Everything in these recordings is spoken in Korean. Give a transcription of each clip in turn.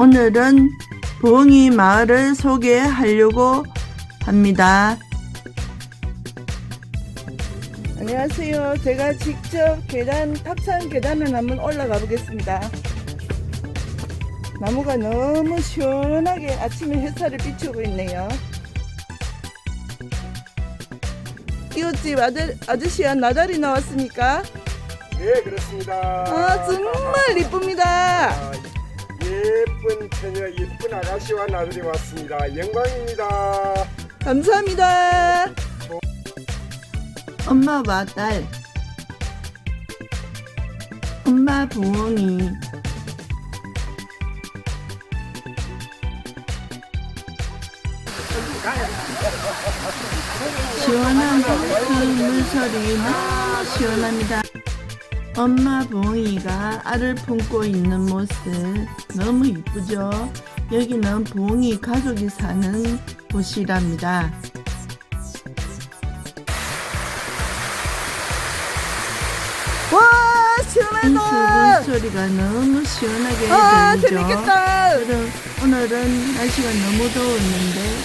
오늘은 부엉이 마을을 소개하려고 합니다. 안녕하세요. 제가 직접 계단, 탑산 계단을 한번 올라가 보겠습니다. 나무가 너무 시원하게 아침에 햇살을 비추고 있네요. 이웃집 아들, 아저씨와 나달이 나왔습니까? 네 그렇습니다. 아, 정말 이쁩니다. 아, 예쁜 처녀 예쁜 아가씨와 나들이 왔습니다. 영광입니다. 감사합니다. 엄마와 딸. 엄마 부엉이. 시원한 그 물소리 너무 시원합니다. 엄마 부엉이가 알을 품고 있는 모습 너무 이쁘죠? 여기는 부엉이 가족이 사는 곳이랍니다. 와 시원하다 물소리가 너무 시원하게 아 들리죠? 재밌겠다 오늘은 날씨가 너무 더웠는데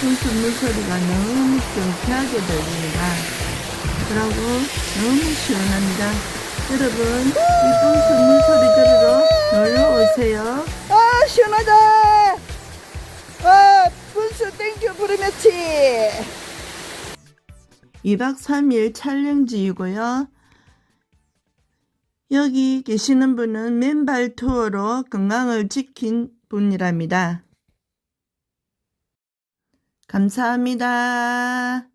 분수 물소리가 너무 경쾌하게 들립니다. 그리고 너무 시원합니다. 여러분 이 분수 물소리 들으러 놀러 오세요. 아 시원하다 아 분수 땡큐 부르며치 2박 3일 촬영지이고요. 여기 계시는 분은 맨발 투어로 건강을 지킨 분이랍니다. 감사합니다.